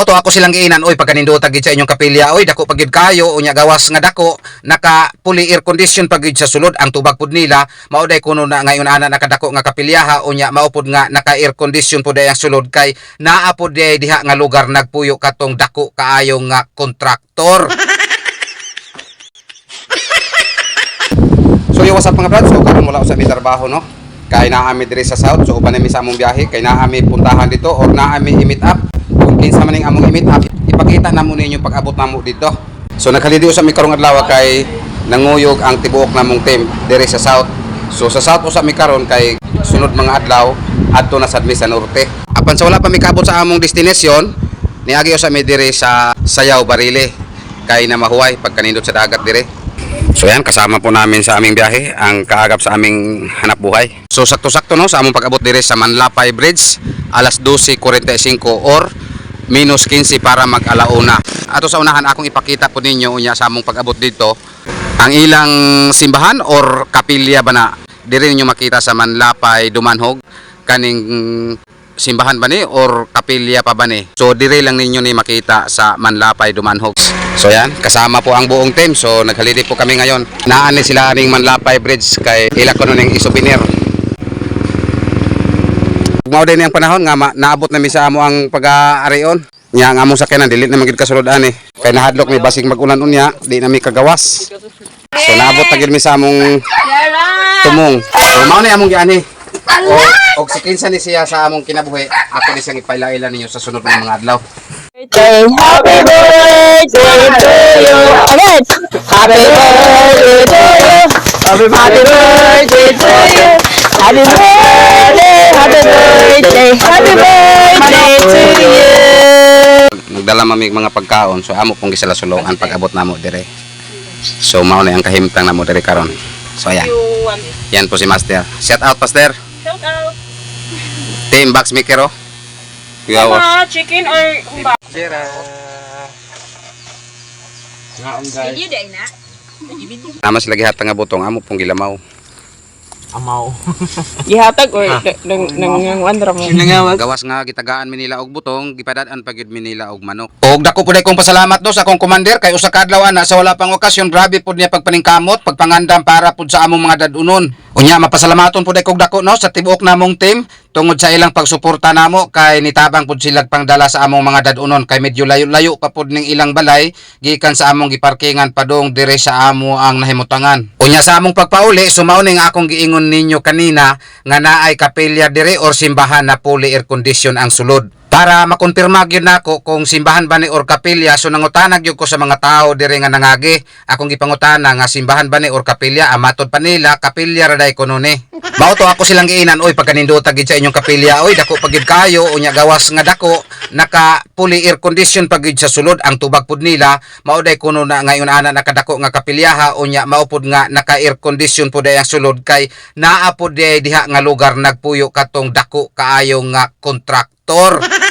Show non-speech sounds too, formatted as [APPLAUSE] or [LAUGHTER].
Mao to ako silang giinan oy pagkanindota gid sa inyong kapilya oy dako pagid kayo unya gawas nga dako naka fully air condition pagid sa sulod ang tubag pud nila mao day kuno na ngayon ana nakadako nga kapilyaha unya mao pud nga naka air condition pud ang sulod kay naa pud day diha nga lugar nagpuyo katong dako kaayo nga kontraktor. [LAUGHS] So yung what's up mga brad, so karon ko sa mi trabaho no. Kay naami diri sa south, so uban mi sa among biyahe, kay naami puntahan dito or naami i-meet up. Kinsa man ning among i-meet up, ipakita na mo ninyo pag-abot namo dito. So naghalidio sa mi karong adlaw kay nanguyog ang tibuok namong team diri sa south. So sa south usa mi karon kay sunod mga adlaw adto na sa sa norte. Apan sa wala pa mi kaabot sa among destination, niagi usa mi diri sa Sayaw Barile kay na mahuway pagkanindot sa dagat dire. So yan, kasama po namin sa aming biyahe ang kaagap sa aming hanap buhay. So sakto-sakto no, sa among pag-abot dire sa Manlapay Bridge, alas 12.45 or minus 15 para mag-alauna. Ato sa unahan akong ipakita po ninyo unya sa among pag-abot dito. Ang ilang simbahan or kapilya ba na? Dire ninyo makita sa Manlapay Dumanhog. Kaning simbahan ba ni or kapilya pa ba ni? So dire lang ninyo ni makita sa Manlapay Dumanhog. So yan kasama po ang buong team. So naghalili po kami ngayon. Naani sila ning Manlapay Bridge kay ila ko yung isouvenir mao din ang panahon nga ma- naabot na mi sa amo ang pag-aarion nya ang among sakyanan dili na magid kasulod ani kay nahadlok mi basig mag-ulan unya di na mi kagawas. So naabot na gid mi sa among tumong. So mao ni among giani. O, og si kinsa ni siya sa among kinabuhi ako ni siyang ipailaila ninyo sa sunod nga mga adlaw. Birthday, happy birthday to you. Again, happy birthday to you. Happy birthday to you. Happy birthday, birthday, happy birthday to you. nagdala mami mga pagkaon so amo pong gisalasulongan pag abot namo dire so mao na ang kahimtang namo dire karon so ayan yan po si master shout out master Shout out. team box maker oh. Mga chicken or humba? Sira. Ngaon guys. Hindi day na. Nama sila gihatang nga butong amo pong gilamaw. Amaw. [LAUGHS] Gihatag or nang nang nang wandra mo. Gawas nga gitagaan mi nila og butong, gipadad-an pagid mi nila og manok. Og dako pud kong pasalamat do sa akong commander kay usa ka adlaw ana sa wala pang okasyon grabe pud niya pagpaningkamot, pagpangandam para pud sa among mga dadunon. Unya mapasalamaton pud kog dako no sa tibuok namong team tungod sa ilang pagsuporta namo kay nitabang pud sila pangdala sa among mga dadunon kay medyo layo-layo pa pud ning ilang balay gikan sa among giparkingan padong dire sa amo ang nahimutangan. Unya sa among pagpauli sumao ning akong giingon ninyo kanina nga naay kapilya dire or simbahan na fully air condition ang sulod. Para makonfirma gyud nako kung simbahan ba ni or kapilya so nangutanag gyud ko sa mga tao dire nga nangagi. Akong gipangutana nga simbahan ba ni or kapilya amatod pa nila kapilya ra day kuno ni. Mao to ako silang giinan oy pagkanindota gid sa inyong kapilya oy dako pagid kayo. Unya gawas nga dako naka fully air condition pagid sa sulod ang tubag pud nila. Mao day kuno na ngayon ana nakadako nga kapilyaha unya mao pud nga naka air condition pud day ang sulod kay naa pud day diha nga lugar nagpuyo katong dako kaayo nga kontraktor [LAUGHS]